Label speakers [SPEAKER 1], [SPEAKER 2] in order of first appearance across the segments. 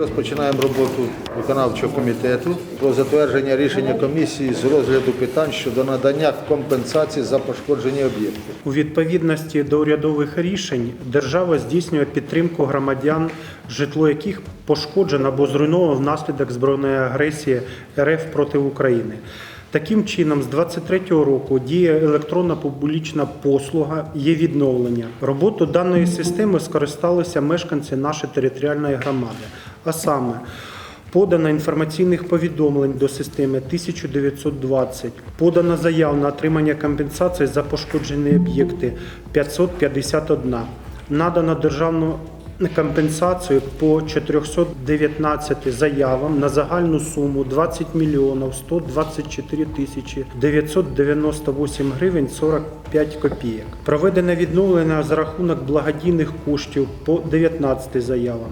[SPEAKER 1] Розпочинаємо роботу виконавчого комітету про затвердження рішення комісії з розгляду питань щодо надання компенсації за пошкоджені об'єкти.
[SPEAKER 2] У відповідності до урядових рішень держава здійснює підтримку громадян, житло яких пошкоджено або зруйновано внаслідок збройної агресії РФ проти України. Таким чином, з 2023 року діє електронна публічна послуга є відновлення. Роботу даної системи скористалися мешканці нашої територіальної громади, а саме Подано інформаційних повідомлень до системи 1920. Подано заяв на отримання компенсації за пошкоджені об'єкти 551. Надано державну компенсацію по 419 заявам на загальну суму 20 мільйонів 124 тисячі 998 гривень 45 копійок. Проведено відновлення за рахунок благодійних коштів по 19 заявам.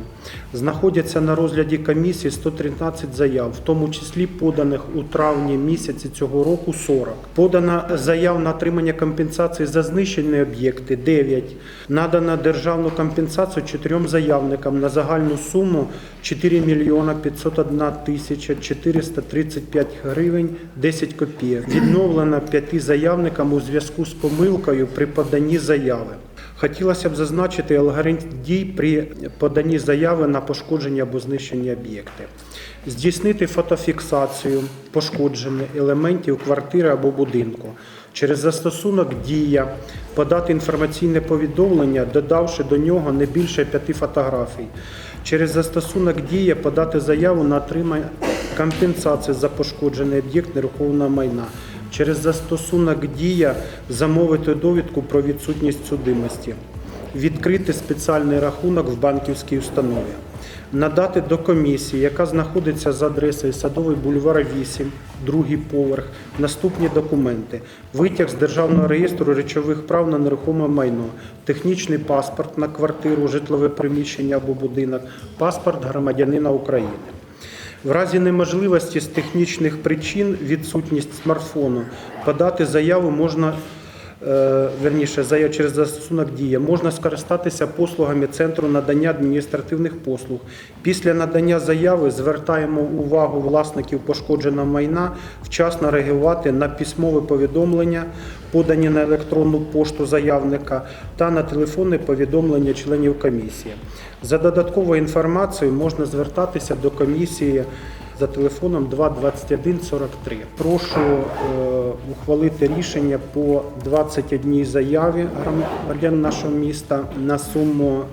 [SPEAKER 2] Знаходяться на розгляді комісії 113 заяв, в тому числі поданих у травні місяці цього року 40. Подано заяв на отримання компенсації за знищені об'єкти 9. Надано державну компенсацію чотирьом заявникам на загальну суму 4 мільйона 501 тисяча 435 гривень 10 копійок. Відновлено п'яти заявникам у зв'язку з помилкою при поданні заяви. Хотілося б зазначити алгоритм дій при поданні заяви на пошкодження або знищення об'єкти. Здійснити фотофіксацію пошкоджених елементів квартири або будинку. Через застосунок Дія подати інформаційне повідомлення, додавши до нього не більше п'яти фотографій. Через застосунок Дія подати заяву на отримання компенсації за пошкоджений об'єкт нерухомого майна. Через застосунок Дія замовити довідку про відсутність судимості. Відкрити спеціальний рахунок в банківській установі. Надати до комісії, яка знаходиться за адресою Садовий бульвар 8, другий поверх, наступні документи: витяг з державного реєстру речових прав на нерухоме майно, технічний паспорт на квартиру, житлове приміщення або будинок, паспорт громадянина України. В разі неможливості з технічних причин відсутність смартфону подати заяву можна. Е, Верніше, через застосунок дія можна скористатися послугами Центру надання адміністративних послуг. Після надання заяви звертаємо увагу власників пошкодженого майна вчасно реагувати на письмове повідомлення, подані на електронну пошту заявника та на телефонне повідомлення членів комісії. За додатковою інформацією можна звертатися до комісії за телефоном 22143. Прошу е, ухвалити рішення по 21 заяві громадян нашого міста на суму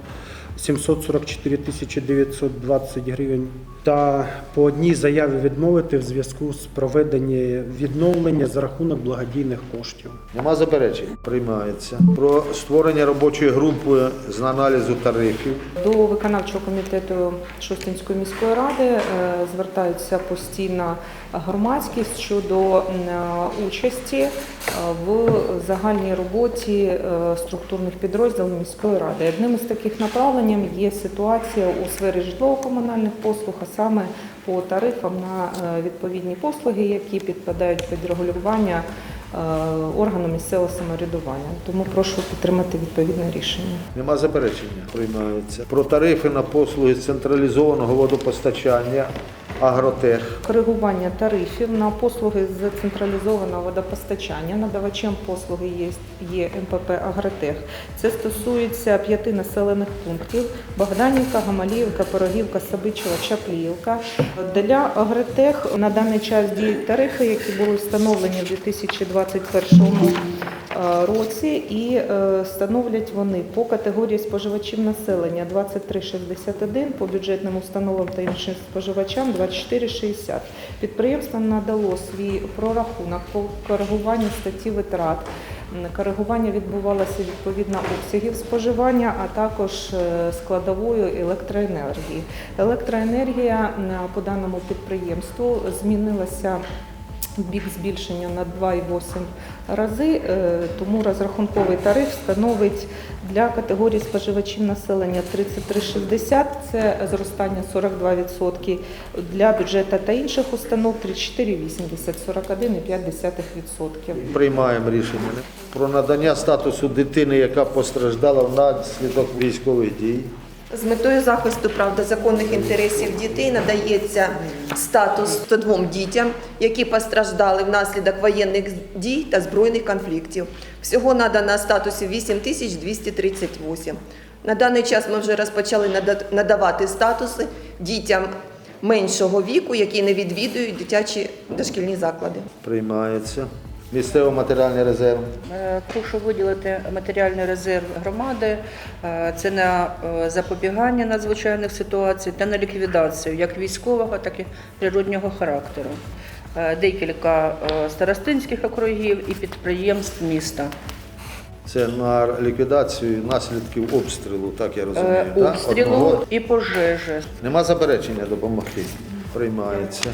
[SPEAKER 2] 744 тисячі 920 гривень та по одній заяві відмовити в зв'язку з проведенням відновлення за рахунок благодійних коштів.
[SPEAKER 1] Нема заперечень? Приймається. Про створення робочої групи з аналізу тарифів.
[SPEAKER 3] До виконавчого комітету Шостинської міської ради е, звертаються постійно громадськість щодо е, участі е, в загальній роботі структурних підрозділів міської ради. Одним із таких направлень є ситуація у сфері житлово-комунальних послуг, а саме по тарифам на е, відповідні послуги, які підпадають під регулювання е, органу місцевого самоврядування. Тому прошу підтримати відповідне рішення.
[SPEAKER 1] Нема заперечення? Приймається. Про тарифи на послуги централізованого водопостачання Агротех.
[SPEAKER 3] Коригування тарифів на послуги з централізованого водопостачання. Надавачем послуги є, є МПП Агротех. Це стосується п'яти населених пунктів: Богданівка, Гамаліївка, Порогівка, Сабичева, Чапліївка. Для Агротех на даний час діють тарифи, які були встановлені в 2021 е, році, і е, становлять вони по категорії споживачів населення 2361, по бюджетним установам та іншим споживачам 2460. Підприємство надало свій прорахунок по коригуванню статті витрат. Коригування відбувалося відповідно обсягів споживання, а також е, складовою електроенергії. Електроенергія по даному підприємству змінилася бік збільшення на 2,8 рази, е, тому розрахунковий тариф становить для категорії споживачів населення 33,60, це зростання 42%, для бюджету та інших установ 34,80, 41,5%.
[SPEAKER 1] Приймаємо рішення. Про надання статусу дитини, яка постраждала внаслідок військових дій.
[SPEAKER 4] З метою захисту прав та законних інтересів дітей надається статус 102 дітям, які постраждали внаслідок воєнних дій та збройних конфліктів. Всього надано статусів 8238. На даний час ми вже розпочали нада- надавати статуси дітям меншого віку, які не відвідують дитячі дошкільні заклади.
[SPEAKER 1] Приймається. Місцево матеріальний резерв.
[SPEAKER 5] Е, Прошу виділити матеріальний резерв громади. Е, Це на е, запобігання надзвичайних ситуацій та на ліквідацію як військового, так і природнього характеру. Декілька старостинських округів і підприємств міста.
[SPEAKER 1] Це на ліквідацію наслідків обстрілу, так я розумію.
[SPEAKER 5] Е,
[SPEAKER 1] так?
[SPEAKER 5] І пожежі.
[SPEAKER 1] Нема заперечення допомогти. Приймається.